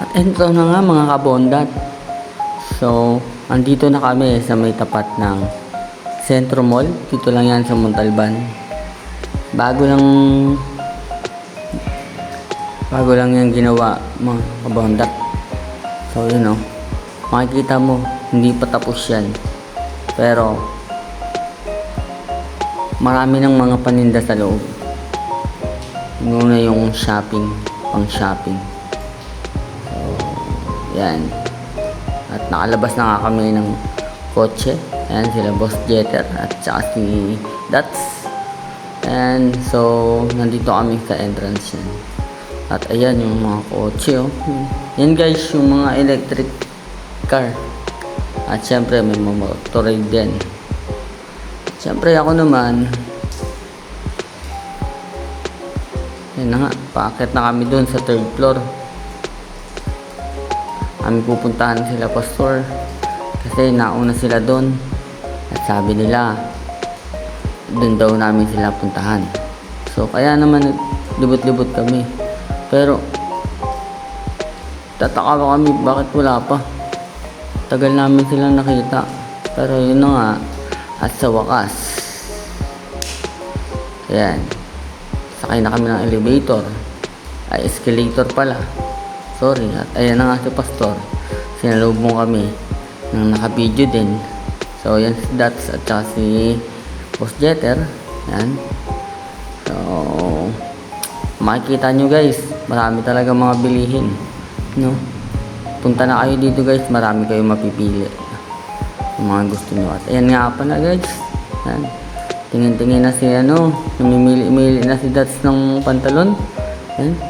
At ito na nga mga kabondat. So, andito na kami sa may tapat ng Centro Mall. Dito lang yan sa Montalban. Bago lang bago lang yan ginawa mga kabondat. So, yun o. Makikita mo, hindi pa tapos yan. Pero, marami ng mga paninda sa loob. Muna yung shopping, pang shopping. Yan. At nakalabas na nga kami ng kotse. Ayan sila Boss Jeter at saka si Dats. And so, nandito kami sa entrance yan. At ayan yung mga kotse oh. Yan guys, yung mga electric car. At syempre may mga motorade din. Syempre ako naman, yan na nga, paakit na kami doon sa third floor. Kami pupuntahan sila pastor kasi nauna sila doon. At sabi nila, doon daw namin sila puntahan. So kaya naman libot-libot kami. Pero tataka pa kami bakit wala pa. Tagal namin silang nakita. Pero yun na nga, at sa wakas, ayan, sakay na kami ng elevator. Ay, escalator pala. Sorry. At ayan na nga si Pastor. Sinalubong kami ng nakabidyo din. So, yan si Dats at saka si Boss Jeter. Yan. So, makikita nyo guys, marami talaga mga bilihin. No? Punta na kayo dito guys, marami kayong mapipili. Yung mga gusto nyo. At ayan nga pala guys. Yan. Tingin-tingin na si ano, namimili-mili na si Dats ng pantalon. Yan.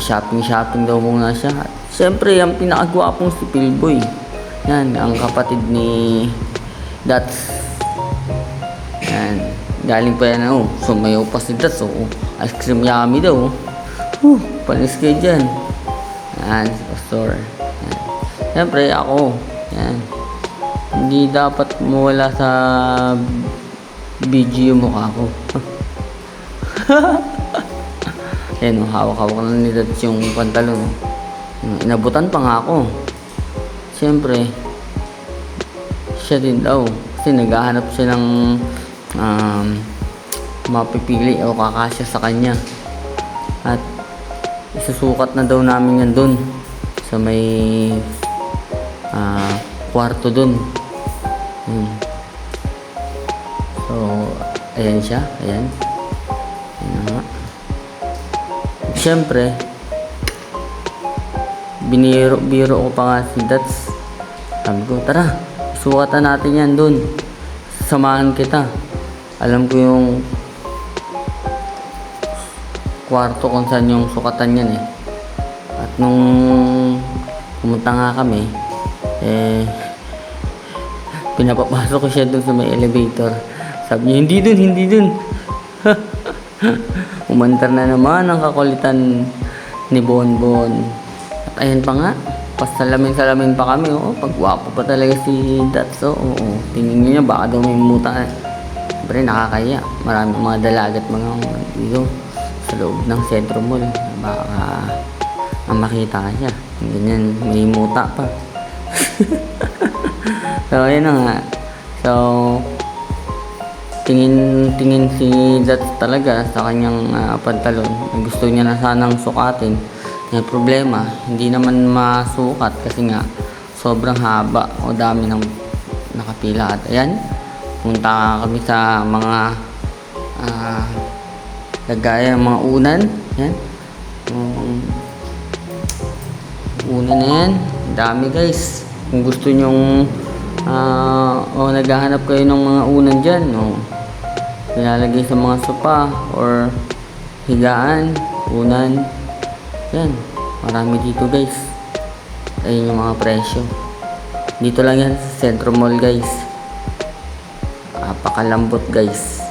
Shopping-shopping daw muna siya. At syempre, ang pinakagwapong si Pilboy. Yan, ang kapatid ni Dats. Yan. Galing pa yan, oh. Sumayaw pa si Dats, oh. Ice cream yummy daw, oh. Huh, panis kayo dyan. Yan, Pastor. Yan. Siyempre, ako. Yan. Hindi dapat mawala sa video mukha ko. Ayan, oh, hawak-hawak na ni Dats yung pantalon. oh. Yung Inabutan pa nga ako. Siyempre, siya din daw. Kasi naghahanap siya ng um, mapipili o kakasya sa kanya. At isusukat na daw namin yan dun sa may ah, kwarto dun. Hmm. So, ayan siya. Ayan. Ayan na nga. Siyempre, biniro, biro ko pa nga si Dats. Sabi ko, tara, sukatan natin yan dun. Samahan kita. Alam ko yung kwarto kung saan yung sukatan yan eh. At nung pumunta nga kami, eh, pinapapasok ko siya dun sa may elevator. Sabi niya, hindi dun, hindi dun. Umantar na naman ang kakulitan ni Bonbon. At ayun pa nga, pasalamin-salamin pa kami. Oo, pagwapo pa talaga si Datso. Oo, tingin niya baka daw may muta. Siyempre, nakakaya. Marami mga dalagat mga dito sa loob ng Centro Mall. Baka ang makita ka siya. Ganyan, may muta pa. so, ayun na nga. So, tingin tingin si Dats talaga sa kanyang ah, pantalon. Gusto niya na sanang sukatin. May problema, hindi naman masukat kasi nga sobrang haba o dami ng nakapila. At ayan, punta kami sa mga ah lagaya ng mga unan. Yan. Um, unan na yan. Dami guys. Kung gusto nyong ah o naghahanap kayo ng mga unan dyan, no? Nilalagay sa mga sopa or higaan, unan. Yan. Marami dito guys. Ayun yung mga presyo. Dito lang yan sa Centro Mall guys. Napakalambot guys.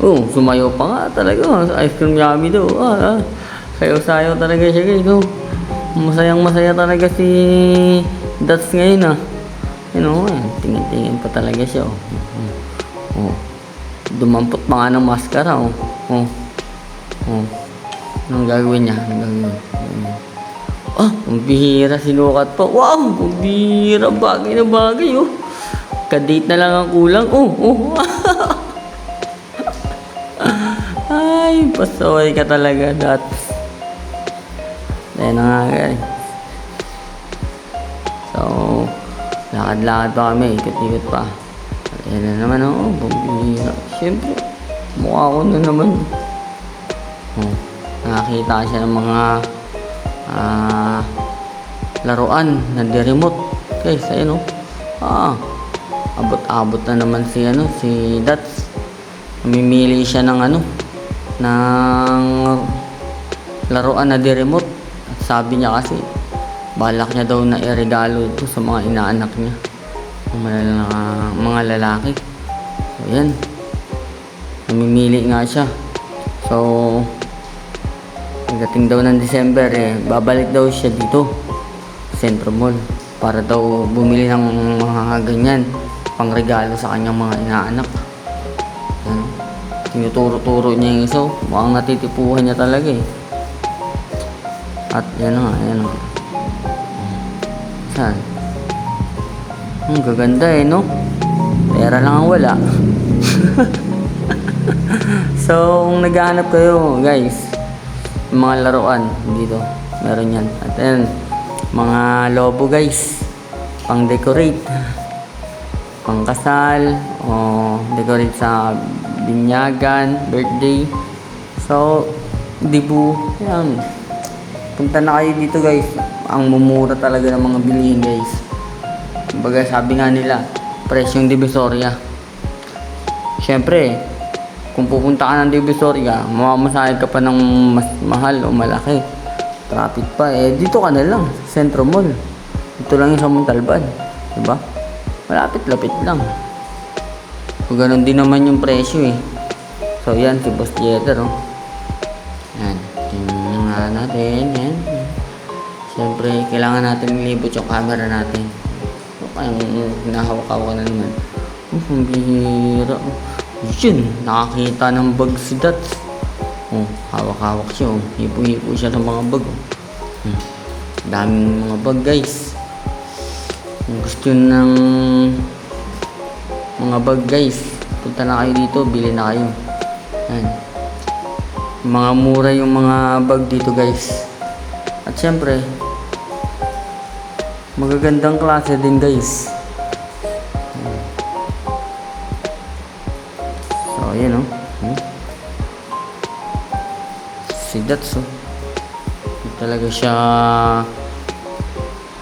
Oh, sumayo pa nga talaga. Ice cream yummy daw. Ah, ah. Sayo-sayo talaga siya guys. Oh. Masayang masaya talaga si Dats ngayon ah. You know, ayan, tingin-tingin pa talaga siya. Oh. Oh. oh. dumampot pa nga ng maskara, oh. Oh. Oh. Anong gagawin niya? Anong gagawin? Ayan. Ah, ang bihira sinukat pa. Wow, ang bihira. Bagay na bagay, oh. Kadate na lang ang kulang. Oh, oh. Ay, pasaway ka talaga, Dats. Ayan na nga, guys. So, lakad-lakad pa kami, ikot-ikot pa. Ayan na naman, oh, bumibira. Siyempre, mukha ko na naman. Oh, nakakita siya ng mga ah, laruan na di-remote. Guys, ayun, oh. Ah, abot-abot na naman si, ano, si Dats. Mamimili siya ng, ano, ng laruan na di-remote. Sabi niya kasi, balak niya daw na iregalo ito sa mga inaanak niya. Ng Mga, mga lalaki. So, yan. Namimili nga siya. So, pagdating daw ng December, eh, babalik daw siya dito. Centro Mall. Para daw bumili ng mga ganyan. Pangregalo sa kanyang mga inaanak. Yan. Tinuturo-turo niya yung isa. oh. Mukhang natitipuhan niya talaga eh. At yan nga, yan nga. Saan? Ang gaganda eh, no? Pera lang ang wala. so, kung naghahanap kayo, guys, mga laruan dito, meron yan. At yan, mga lobo, guys, pang decorate, pang kasal, o decorate sa binyagan, birthday. So, dibu, yan. Punta na kayo dito, guys. Ang mumura talaga ng mga bilihin, guys. Kumbaga, sabi nga nila, presyong divisoria. Siyempre, kung pupunta ka ng Divisoria, mamamasahe ka pa ng mas mahal o malaki. Traffic pa. Eh, dito ka na lang. Centro Mall. Dito lang yung sa Montalban. Diba? Malapit-lapit lang. So, ganun din naman yung presyo eh. So, yan, si Boss Jeter, oh. Yan. Tingnan natin. Yan. Siyempre, kailangan natin ilibot yung camera natin. So, kayang hinahawak-hawak na naman. Oh, ang bihira. Oh. Yun, nakakita ng bag si Dats. Oh, hawak-hawak siya. Oh. Hipo-hipo siya ng mga bag. Oh. Hmm. Daming mga bag, guys. Kung gusto ng mga bag, guys, punta na kayo dito, bili na kayo. Yan. Mga mura yung mga bag dito, guys. At syempre, magagandang klase din, guys. So, ayan oh. Hmm. Si Dats oh. Talaga siya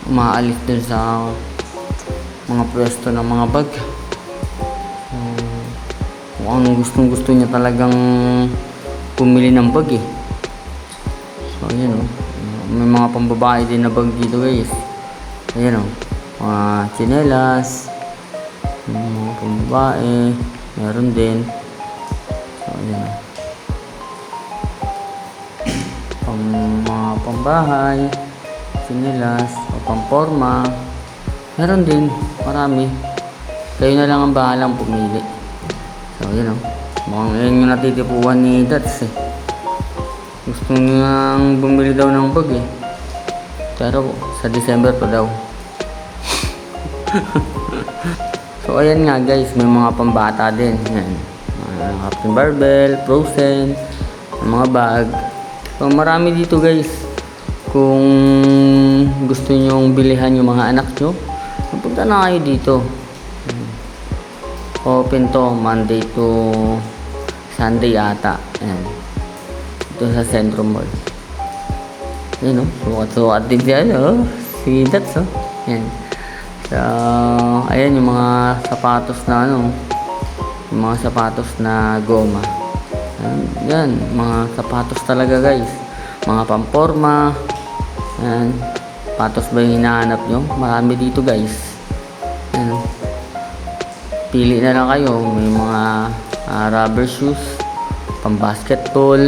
umaalis dun sa mga pwesto ng mga bag. Hmm. Mukhang gustong gusto niya talagang pumili ng bag eh. So, ayan oh. May mga pambabae din na bag dito guys. Ayan oh. Mga tsinelas. Yung mga pambabae. Meron din. So, ayan o. Pang mga pambahay, sinilas, o pamporma. Meron din, marami. Kayo na lang ang bahalang pumili. So, yun o. Mukhang yun yung natitipuan ni Dats eh. Gusto niyang bumili daw ng bag eh. Pero sa December pa daw. So ayan nga guys, may mga pambata din. Yan. Mga Captain Barbell, Frozen, mga bag. So marami dito guys. Kung gusto nyong bilihan yung mga anak nyo, punta na kayo dito. Open to Monday to Sunday ata. Ayan. Ito sa Centro Mall. Yan o, sukat-sukat din siya, no? Si Dats, oh. Yan. So, ayan yung mga sapatos na ano, yung mga sapatos na goma. Yan, mga sapatos talaga guys. Mga pamporma. Ayan, sapatos ba yung hinahanap nyo? Marami dito guys. Ayan. Pili na lang kayo. May mga ah, rubber shoes, pang basketball,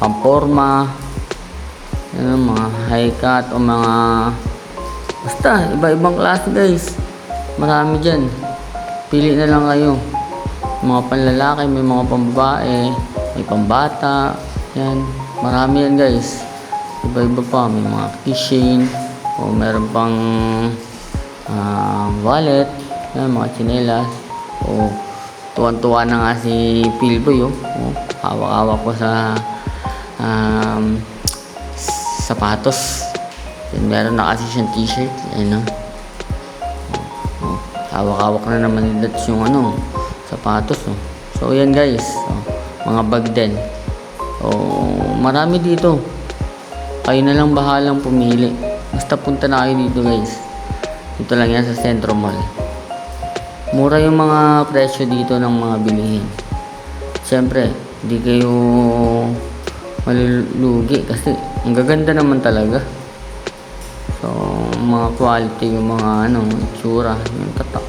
pamporma, Ayan, mga high cut o mga Basta, iba-ibang klase guys. Marami dyan. Pili na lang kayo. mga panlalaki, may mga pambabae, may pambata. Yan. Marami yan guys. Iba-iba pa. May mga keychain. O meron pang ah, wallet. Yan, mga chinelas. O tuwan-tuwa na nga si Pilboy. Oh. O, hawak-hawak ko sa um, sapatos. Yan, meron na kasi siyang t-shirt. Ayun, no? Oh, hawak-hawak na naman ni Dats yung ano, sapatos. Oh. So, yan guys. Oh, mga bag din. Oh, marami dito. Kayo na lang bahalang pumili. Basta punta na kayo dito guys. Dito lang yan sa Centro Mall. Mura yung mga presyo dito ng mga bilihin. Siyempre, hindi kayo malulugi kasi ang gaganda naman talaga. So, mga quality, yung mga ano, itsura, yung tatak.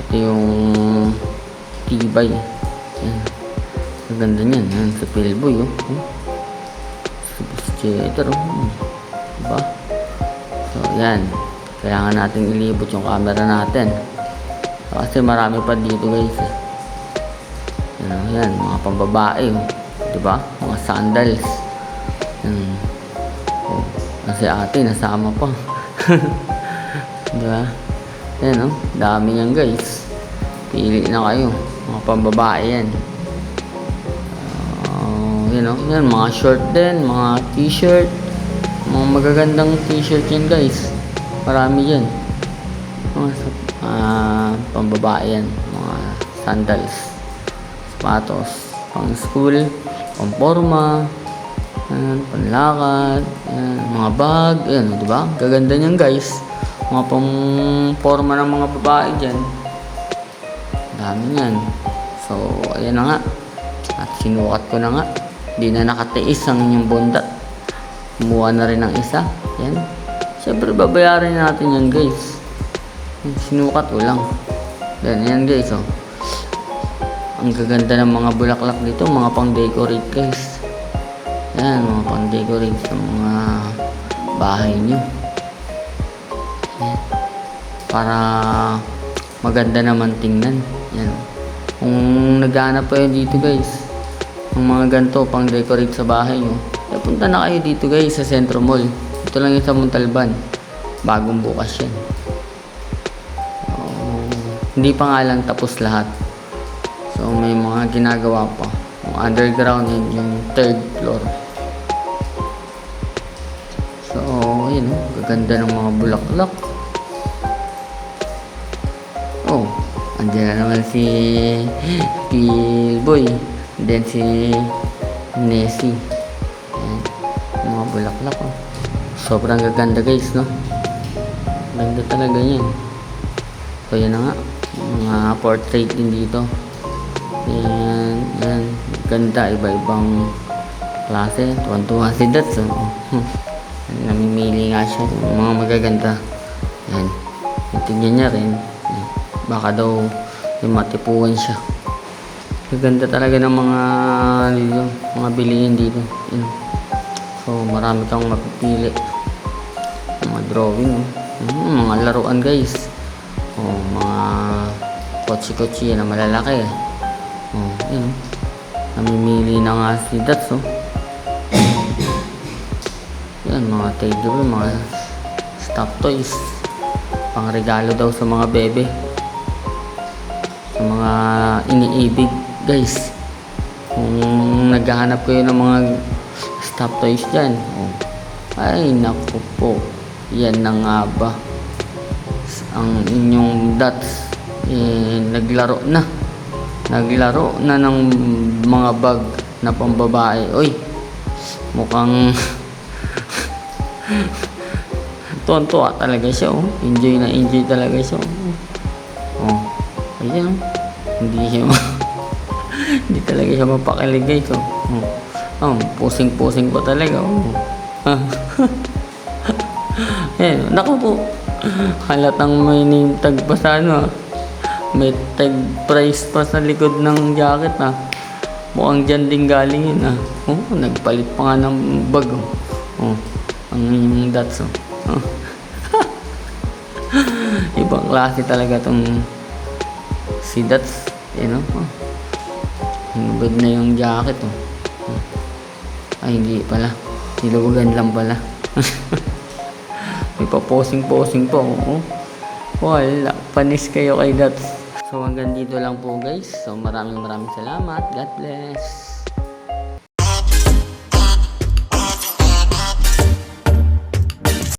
Pati yung tibay. Yan. Ang ganda niyan. Yan, si Pilboy, oh. Si Jeter, oh. Diba? So, yan. Kailangan natin ilibot yung camera natin. Kasi marami pa dito, guys. Eh. Yan, oh, yan. Mga pambabae, oh. Diba? Mga sandals. Yan. Oh, kasi ate, nasama pa. diba? Yan, oh. Dami yan, guys. Pili na kayo. Mga pambabae yan. Ah, you know, yan, mga short din, mga t-shirt. Mga magagandang t-shirt yan, guys. Marami yan. Mga ah, pambabae yan. Mga sandals. Sapatos. Pang school. Pang forma. Yan, panlakad. Yan, mga bag. Yan, di ba? Gaganda niyan, guys. Mga pang forma ng mga babae dyan. Dami niyan. So, ayan na nga. At sinukat ko na nga. Di na nakatiis ang inyong bondat. Kumuha na rin ng isa. Yan. Siyempre, babayaran natin yan, guys. Sinukat ko lang. Yan, yan, guys, oh. Ang gaganda ng mga bulaklak dito, mga pang-decorate, guys. Yan, mga pang-decorate sa mga bahay nyo. Yan. Para maganda naman tingnan. Yan. oh. Kung naghahanap kayo dito guys, ng mga ganito pang decorate sa bahay nyo, eh, punta na kayo dito guys sa Centro Mall. Ito lang yung sa Montalban. Bagong bukas yan. So, hindi pa nga lang tapos lahat. So may mga ginagawa pa. Yung underground yun, yung third floor. Yun oh, gaganda ng mga bulaklak. Oh, andyan na naman si. And then si Nessie. Ayan, mga bulaklak oh. Sobrang gaganda guys, no? Ganda talaga yan. So, yan na nga. Mga portrait din dito. Yan, yan. Ganda, iba-ibang klase. Tuwan-tuwa si Dats, oh. Namimili nga siya ng mga magaganda. Yan. Tingnan niya rin. Baka daw yung matipuan siya. Gaganda talaga ng mga dito, mga bilihin dito. Yan. So, marami kang mapipili. Mga drawing, oh. Hmm, mga laruan, guys. Oh, mga kotse-kotse na malalaki. Oh, yan. oh. Namimili na nga si Dats, oh. Yan, mga bear, mga stuffed toys. Pang regalo daw sa mga bebe. Sa mga iniibig, guys. Kung naghahanap kayo ng mga stuffed toys dyan, oh, ay, naku po. Yan na nga ba. Ang inyong dots, eh, naglaro na. Naglaro na ng mga bag na pambabae. Uy, mukhang tuwan-tuwa talaga siya, oh. Enjoy na enjoy talaga siya, oh. Oh, ayan. Hindi siya, hindi talaga siya mapakilig, guys, oh. Oh, oh pusing-pusing pa talaga, oh. Ayan, naku po. Halatang may name tag pa sa ano, ah. May tag price pa sa likod ng jacket, ah. Mukhang dyan din galing yun, ah. Oh, nagpalit pa nga ng bag, oh. Oh, ang dots, oh. Ibang klase talaga tong si Dots. Yan o. Oh. Hinubad na yung jacket oh. Ay, hindi pala. Niluwagan lang pala. May pa-posing-posing po. Oh. Wala. Panis kayo kay Gats. So hanggang dito lang po guys. So maraming maraming salamat. God bless.